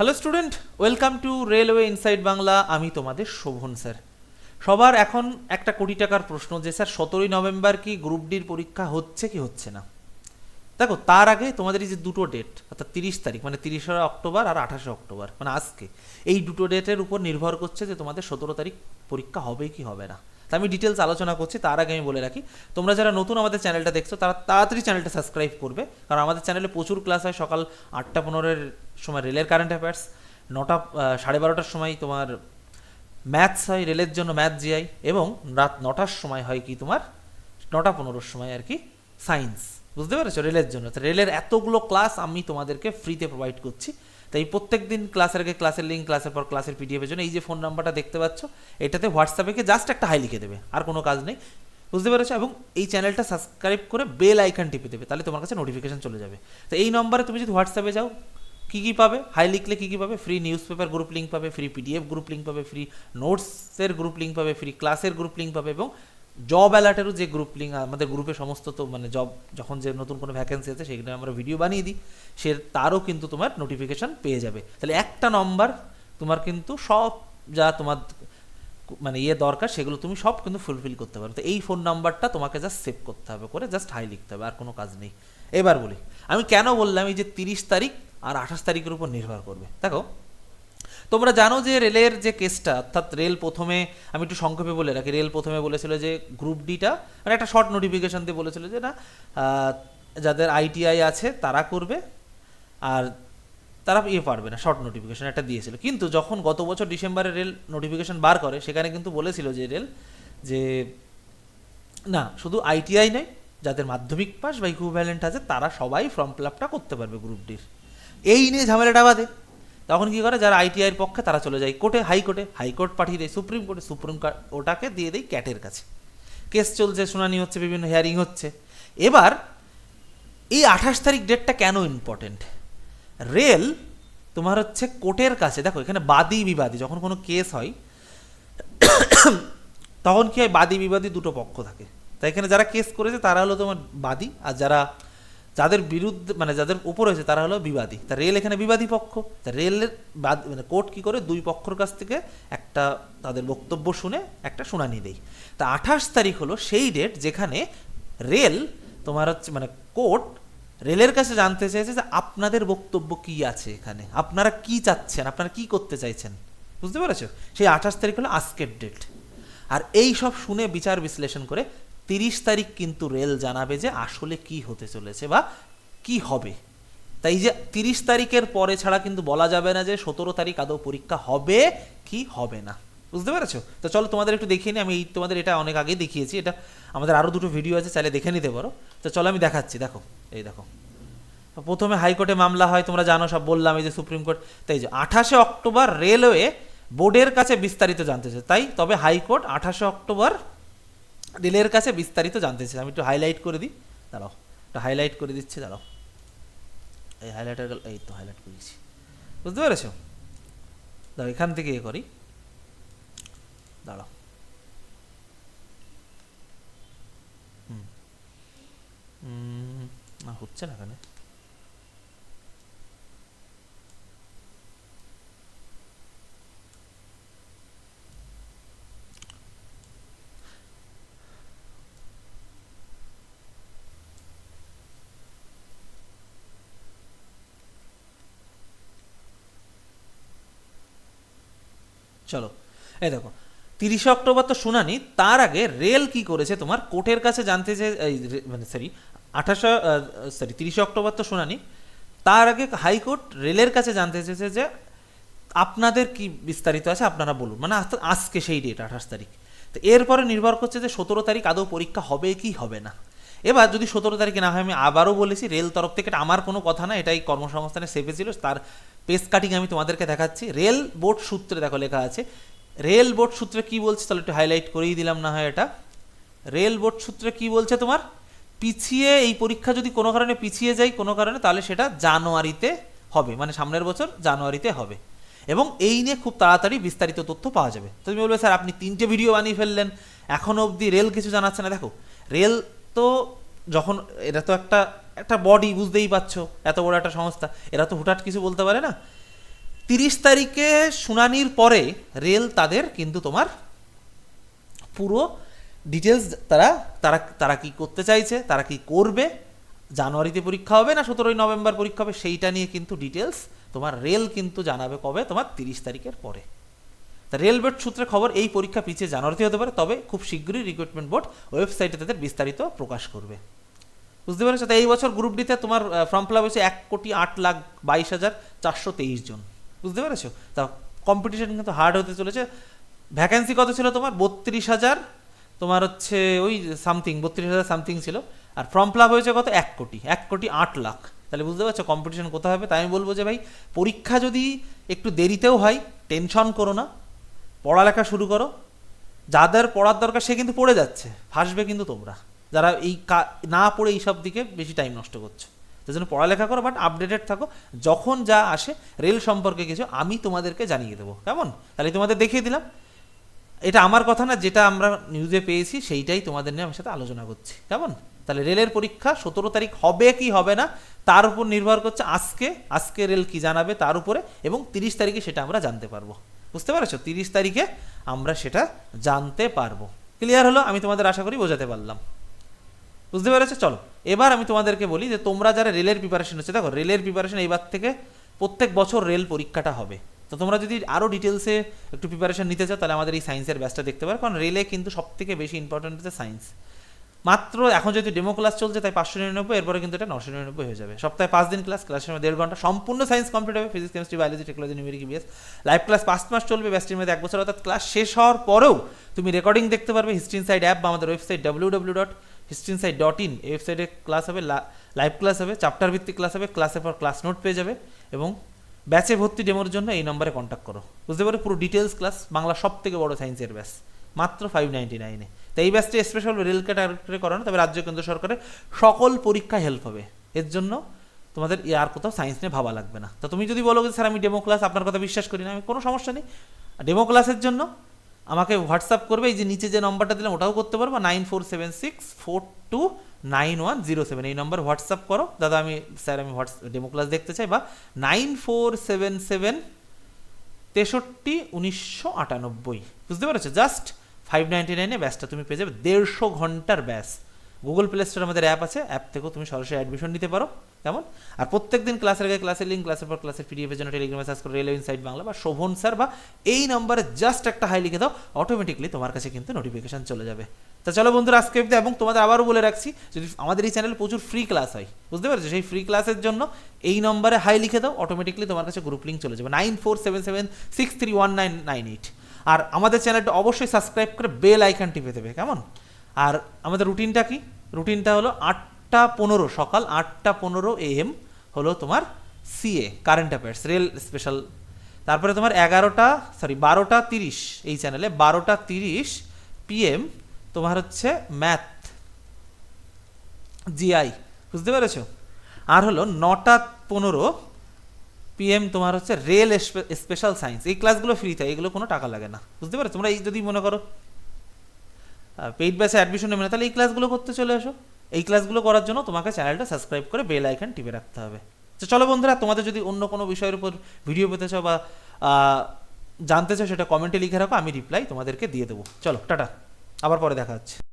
Hello student welcome to railway inside Bangla আমি তোমাদের Sovan sir সবার এখন একটা কোটি টাকার প্রশ্ন যে স্যার সতেরোই নভেম্বর কি গ্রুপ ডির পরীক্ষা হচ্ছে কি হচ্ছে না? দেখো, তার আগে তোমাদের এই যে দুটো ডেট অর্থাৎ তিরিশ তারিখ মানে তিরিশে অক্টোবর আর আঠাশে অক্টোবর মানে আজকে, এই দুটো ডেটের উপর নির্ভর করছে যে তোমাদের সতেরো তারিখ পরীক্ষা হবে কি হবে না। তা আমি ডিটেলস আলোচনা করছি, তার আগে আমি বলে রাখি, তোমরা যারা নতুন আমাদের চ্যানেলটা দেখছ, তারা তাড়াতাড়ি চ্যানেলটা সাবস্ক্রাইব করবে, কারণ আমাদের চ্যানেলে প্রচুর ক্লাস হয়, সকাল আটটা পনেরোর সময় রেলের কারেন্ট অ্যাফেয়ার্স নটা সাড়ে বারোটার সময় তোমার ম্যাথস হয়, রেলের জন্য ম্যাথ জিআই এবং রাত নটার সময় হয় কি তোমার, নটা পনেরোর সময় আর কি সায়েন্স বুঝতে পেরেছ? রেলের জন্য। রেলের এতগুলো ক্লাস আমি তোমাদেরকে ফ্রিতে প্রোভাইড করছি। তাই প্রত্যেক দিন ক্লাসের আগে ক্লাসের লিঙ্ক ক্লাসের পর ক্লাসের পিডিএফের জন্য এই যে ফোন নাম্বারটা দেখতে পাচ্ছ, এটাতে হোয়াটসঅ্যাপে জাস্ট একটা হাই লিখে দেবে, আর কোনো কাজ নেই। বুঝতে পেরেছ? এবং এই চ্যানেলটা সাবস্ক্রাইব করে বেল আইকন টিপে দেবে, তাহলে তোমার কাছে নোটিফিকেশন চলে যাবে। তো এই নম্বরে তুমি যদি হোয়াটসঅ্যাপে যাও, কী কী পাবে? হাই লিখলে কী কী পাবে? Free news paper group link পাবে ফ্রি পিডিএফ গ্রুপ লিঙ্ক পাবে ফ্রি নোটসের গ্রুপ লিঙ্ক পাবে ফ্রি ক্লাসের গ্রুপ লিঙ্ক পাবে এবং জব অ্যালার্টেরও যে গ্রুপ লিঙ্ক আমাদের গ্রুপে সমস্ত তো মানে জব যখন যে নতুন কোনো ভ্যাকেন্সি আছে, সেখানে আমরা ভিডিও বানিয়ে দিই, সে তারও কিন্তু তোমার নোটিফিকেশান পেয়ে যাবে। তাহলে একটা নম্বর তোমার কিন্তু সব যা তোমার মানে ইয়ে দরকার, সেগুলো তুমি সব কিন্তু ফুলফিল করতে পারো। তো এই ফোন নাম্বারটা তোমাকে জাস্ট সেভ করতে হবে করে জাস্ট হাই লিখতে হবে, আর কোনো কাজ নেই। এবার বলি, আমি কেন বললাম এই যে তিরিশ তারিখ আর আঠাশ তারিখের উপর নির্ভর করবে? দেখো তোমরা জানো যে রেলের যে কেসটা, অর্থাৎ রেল প্রথমে, আমি একটু সংক্ষেপে বলে রাখি, রেল প্রথমে বলেছিল যে গ্রুপ ডিটা মানে একটা শর্ট নোটিফিকেশন দিয়ে বলেছিল যে না যাদের আইটিআই আছে, তারা করবে, আর তারা ইয়ে পারবে না শর্ট নোটিফিকেশন একটা দিয়েছিল। কিন্তু যখন গত বছর ডিসেম্বরে রেল নোটিফিকেশন বার করে, সেখানে কিন্তু বলেছিল যে রেল, যে না, শুধু আইটিআই নয় যাদের মাধ্যমিক পাস বা ইকুইভ্যালেন্ট আছে, তারা সবাই ফর্ম ফিল আপটা করতে পারবে গ্রুপ ডির এই নিয়ে ঝামেলাটা বাদে। তখন কি করে? যারা আইটিআইয়ের পক্ষে তারা চলে যায় কোর্টে হাইকোর্টে হাইকোর্ট পাঠিয়ে দেয় সুপ্রিম কোর্টে সুপ্রিম ওটাকে দিয়ে দেয় ক্যাটের কাছে। কেস চলছে, শুনানি হচ্ছে, বিভিন্ন হিয়ারিং হচ্ছে। এবার এই আঠাশ তারিখ ডেটটা কেন ইম্পর্টেন্ট রেল তোমার হচ্ছে কোর্টের কাছে, দেখো এখানে বাদী বিবাদী, যখন কোনো কেস হয়, তখন কি হয়? বাদী বিবাদী দুটো পক্ষ থাকে। তাই এখানে যারা কেস করেছে, তারা হলো তোমার বাদী, আর যারা যাদের বিরুদ্ধে মানে যাদের উপর হয়েছে, তারা হলো বিবাদী। তা রেল এখানে বিবাদী পক্ষ। তা রেলের বাদ মানে কোর্ট কি করে? দুই পক্ষর কাছ থেকে একটা তাদের বক্তব্য শুনে একটা শুনানি দেয়। তা আঠাশ তারিখ হলো সেই ডেট যেখানে রেল তোমার হচ্ছে মানে কোর্ট রেলের কাছে জানতে চেয়েছে যে আপনাদের বক্তব্য কি আছে এখানে? আপনারা কি চাচ্ছেন? আপনারা কি করতে চাইছেন? বুঝতে পেরেছ? সেই আঠাশ তারিখ হলো আজকের ডেট। আর এই সব শুনে বিচার বিশ্লেষণ করে তিরিশ তারিখ কিন্তু রেল জানাবে যে আসলে কি হতে চলেছে বা কি হবে। তাই যে তিরিশ তারিখের পরে ছাড়া কিন্তু বলা যাবে না যে সতেরো তারিখ আদৌ পরীক্ষা হবে কি হবে না। বুঝতে পেরেছ? তো চলো তোমাদের একটু দেখিয়ে নিই, আমি তোমাদের এটা অনেক আগেই দেখিয়েছি, এটা আমাদের আরও দুটো ভিডিও আছে, চাইলে দেখে নিতে পারো। তো চলো আমি দেখাচ্ছি, দেখো, এই দেখো। প্রথমে হাইকোর্টে মামলা হয়, তোমরা জানো, সব বললাম, এই যে সুপ্রিম কোর্ট, তাই যে আঠাশে অক্টোবর রেলওয়ে বোর্ডের কাছে বিস্তারিত জানতে চায় তাই তবে হাইকোর্ট আঠাশে অক্টোবর রেলের কাছে বিস্তারিত জানতে চাই। আমি একটু হাইলাইট করে দিই। দাঁড়াও, একটু হাইলাইট করে দিচ্ছি, দাঁড়াও। এই হাইলাইটার এই তো হাইলাইট করে দিচ্ছি। বুঝতে পেরেছ? দাঁড়াও, এখান থেকে এ করি। দাঁড়াও। হুম, না, হচ্ছে না এখানে। চলো। এই দেখো, তিরিশে অক্টোবর তো শুনানি, তার আগে রেল কি করেছে তোমার? কোর্টের কাছে জানতে যে এই মানে সরি আঠাশে সরি তিরিশে অক্টোবর তো শুনানি, তার আগে হাইকোর্ট রেলের কাছে জানতে চেয়েছে যে আপনাদের কি বিস্তারিত আছে, আপনারা বলুন। মানে আজ- আজকে সেই ডেট আঠাশ তারিখ। তো এরপরে নির্ভর করছে যে সতেরো তারিখ আদৌ পরীক্ষা হবে কি হবে না। এবার যদি সতেরো তারিখে না হয়, আমি আবারও বলেছি, রেল তরফ থেকে এটা আমার কোনো কথা না, এটাই কর্মসংস্থানে সেভে ছিল। তার পেস কাটিং আমি তোমাদেরকে দেখাচ্ছি। রেল বোর্ড সূত্রে দেখো লেখা আছে। রেল বোর্ড সূত্রে কি বলছে? তাহলে একটু হাইলাইট করেই দিলাম না হয় এটা। রেল বোর্ড সূত্রে কি বলছে তোমার? পিছিয়ে এই পরীক্ষা যদি কোনো কারণে পিছিয়ে যায়, কোনো কারণে, তাহলে সেটা জানুয়ারিতে হবে মানে সামনের বছর জানুয়ারিতে হবে। এবং এই নিয়ে খুব তাড়াতাড়ি বিস্তারিত তথ্য পাওয়া যাবে। তুমি বলবে, স্যার, আপনি তিনটে ভিডিও বানিয়ে ফেললেন। এখনও অবধি রেল কিছু জানাচ্ছে না। দেখো, রেল তো যখন, এটা তো একটা একটা বডি বুঝতেই পারছ, এত বড় একটা সংস্থা। এরা তো হুটহাট কিছু বলতে পারে না। তিরিশ তারিখে শুনানির পরে রেল তাদের কিন্তু তোমার পুরো ডিটেলস তারা তারা তারা কি করতে চাইছে, তারা কি করবে, জানুয়ারিতে পরীক্ষা হবে না, সতেরোই নভেম্বর পরীক্ষা হবে, সেইটা নিয়ে কিন্তু ডিটেলস তোমার রেল কিন্তু জানাবে কবে? তোমার তিরিশ তারিখের পরে। তা রেল বোর্ড সূত্রে খবর এই পরীক্ষা পিছিয়ে জানুয়ারিতে হতে পারে, তবে খুব শীঘ্রই রিক্রুটমেন্ট বোর্ড ওয়েবসাইটে তাদের বিস্তারিত প্রকাশ করবে। বুঝতে পেরেছ? তো এই বছর গ্রুপ ডিতে তোমার ফর্ম ফিল আপ হয়েছে এক কোটি আট লাখ বাইশ হাজার চারশো তেইশ জন। বুঝতে পেরেছ? তা কম্পিটিশন কিন্তু হার্ড হতে চলেছে। ভ্যাকেন্সি কত ছিল তোমার? বত্রিশ হাজার। তোমার হচ্ছে ওই সামথিং বত্রিশ হাজার সামথিং ছিল। আর ফর্ম ফিল আপ হয়েছে কত? এক কোটি এক কোটি আট লাখ। তাহলে বুঝতে পারছ কম্পিটিশন কোথায় হবে? তাই আমি বলব যে ভাই, পরীক্ষা যদি একটু দেরিতেও হয় টেনশন করো না। পড়ালেখা শুরু করো। যাদের পড়ার দরকার সে কিন্তু পড়ে যাচ্ছে, ফাঁসবে কিন্তু তোমরা। যারা এই না পড়ে এইসব দিকে বেশি টাইম নষ্ট করছ। তার জন্য পড়ালেখা করো বাট আপডেটেড থাকো। যখন যা আসে রেল সম্পর্কে কিছু আমি তোমাদেরকে জানিয়ে দেবো। কেমন? তাহলে তোমাদের দেখিয়ে দিলাম। এটা আমার কথা না, যেটা আমরা নিউজে পেয়েছি, সেইটাই তোমাদের নিয়ে আমার সাথে আলোচনা করছি। কেমন? তাহলে রেলের পরীক্ষা সতেরো তারিখ হবে কি হবে না, তার উপর নির্ভর করছে আজকে আজকে রেল কি জানাবে তার উপরে, এবং তিরিশ তারিখে সেটা আমরা জানতে পারব। বুঝতে পারছ? তিরিশ তারিখে আমরা সেটা জানতে পারব। ক্লিয়ার হলো? আমি তোমাদের আশা করি বোঝাতে পারলাম। বুঝতে পেরেছ? চলো। এবার আমি তোমাদেরকে বলি যে তোমরা যারা রেলের প্রিপারেশন হচ্ছে দেখো, রেলের প্রিপারেশন এইবার থেকে প্রত্যেক বছর রেল পরীক্ষাটা হবে। তো তোমরা যদি আরও ডিটেলসে একটু প্রিপারেশন নিতে চাও, তাহলে আমাদের এই সায়েন্সের ব্যাচটা দেখতে পারো। কারণ রেলে কিন্তু সব থেকে বেশি ইম্পর্টেন্ট হচ্ছে সায়েন্স মাত্র এখন যদি ডেমো ক্লাস চলছে, তাই পাঁচশো নিরানব্বই, এরপরে কিন্তু এটা নশো নিরানব্বই হয়ে যাবে। সপ্তাহে পাঁচ দিন ক্লাস ক্লাসের সময় দেড় ঘণ্টা। সম্পূর্ণ সায়েন্স কমপ্লিট হবে physics chemistry biology technology numeric BS live class পাঁচ মাস চলবে ব্যাচটির মধ্যে এক বছর, অর্থাৎ ক্লাস শেষ হওয়ার পরেও তুমি রেকর্ডিং দেখতে পারবে হিস্ট্রি ইনসাইড অ্যাপ বা আমাদের website W W dot history inside dot in এই ওয়েবসাইটে ক্লাস হবে লাইভ ক্লাস হবে চ্যাপ্টার ভিত্তিক ক্লাস হবে ক্লাসের পর ক্লাস নোট পেয়ে যাবে এবং ব্যাচে ভর্তি ডেমোর জন্য এই নম্বরে কন্ট্যাক্ট করো। বুঝতে পারো পুরো ডিটেলস ক্লাস বাংলা সব থেকে বড় সায়েন্সের ব্যাচ মাত্র ফাইভ নাইনটি নাইনে তো এই ব্যাচটি স্পেশাল রেলকে টার্গেটে করানো, তবে রাজ্য কেন্দ্র সরকারের সকল পরীক্ষায় হেল্প হবে। এর জন্য তোমাদের আর কোথাও সায়েন্স নিয়ে ভাবা লাগবে না। তো তুমি যদি বলো যে, স্যার, আমি ডেমো ক্লাস আপনার কথা বিশ্বাস করি না, আমি কোনো সমস্যা নেই। ডেমো ক্লাসের জন্য আমাকে হোয়াটসঅ্যাপ করবে, এই যে নিচে যে নম্বরটা দিলাম, ওটাও করতে পারব। Nine four seven six four two nine one zero seven এই নম্বর হোয়াটসঅ্যাপ করো। দাদা, আমি, স্যার, আমি হোয়াটসঅ্যাপ ডেমো ক্লাস দেখতে চাই বা নাইন ফোর সেভেন সেভেন তেষট্টি উনিশশো আটানব্বই। বুঝতে পেরেছ? জাস্ট ফাইভ নাইনটি নাইনে ব্যাচটা তুমি পেয়ে যাবে। দেড়শো ঘণ্টার ব্যাচ। গুগল প্লে স্টোরে আমাদের অ্যাপ আছে। অ্যাপ থেকেও তুমি সরাসরি অ্যাডমিশন নিতে পারো। কেমন? আর প্রত্যেক দিন ক্লাসের আগে ক্লাসের লিঙ্ক ক্লাসের পর ক্লাসের পিডিএফের জন্য টেলিগ্রামে সার্চ করে রেলওয়ে ইনসাইট বাংলা বা শোভন স্যার বা এই নম্বরে জাস্ট একটা হাই লিখে দাও অটোমেটিকলি তোমার কাছে কিন্তু নোটিফিকেশান চলে যাবে। তা চলো বন্ধুরা, আজকে এবং তোমাদের আবারও বলে রাখছি, যদি আমাদের এই চ্যানেলে প্রচুর ফ্রি ক্লাস হয়, বুঝতে পারছ? সেই ফ্রি ক্লাসের জন্য এই নম্বরে হাই লিখে দাও অটোমেটিকলি তোমার কাছে গ্রুপ লিঙ্ক চলে যাবে। Nine four seven seven six three one nine nine eight আর আমাদের চ্যানেলটা অবশ্যই সাবস্ক্রাইব করে বেল আইকন টিপে দেবে, কেমন? আর আমাদের রুটিনটা কি? রুটিনটা হলো আটটা পনেরো, সকাল আটটা পনেরো এএম হলো তোমার CA current affairs rail special তারপরে তোমার এগারোটা সরি বারোটা তিরিশ, এই চ্যানেলে বারোটা তিরিশ পিএম তোমার হচ্ছে ম্যাথ জিআই বুঝতে পেরেছ? আর হলো নটা পনেরো পিএম তোমার হচ্ছে রেল স্পেশাল সায়েন্স এই ক্লাসগুলো ফ্রি থাকে এগুলো কোনো টাকা লাগে না। বুঝতে পারো তোমরা এই যদি মনে করো পেইড ব্যাচে অ্যাডমিশন নেবে না, তাহলে এই ক্লাসগুলো করতে চলে আসো এই ক্লাসগুলো করার জন্য তোমাকে চ্যানেলটা সাবস্ক্রাইব করে বেল আইকন টিপে রাখতে হবে। তো চলো বন্ধুরা, তোমাদের যদি অন্য কোনো বিষয়ের উপর ভিডিও পেতে চাও বা জানতে চাও, সেটা কমেন্টে লিখে রাখো, আমি রিপ্লাই তোমাদেরকে দিয়ে দেবো। চলো, টাটা। আবার পরে দেখা হচ্ছে।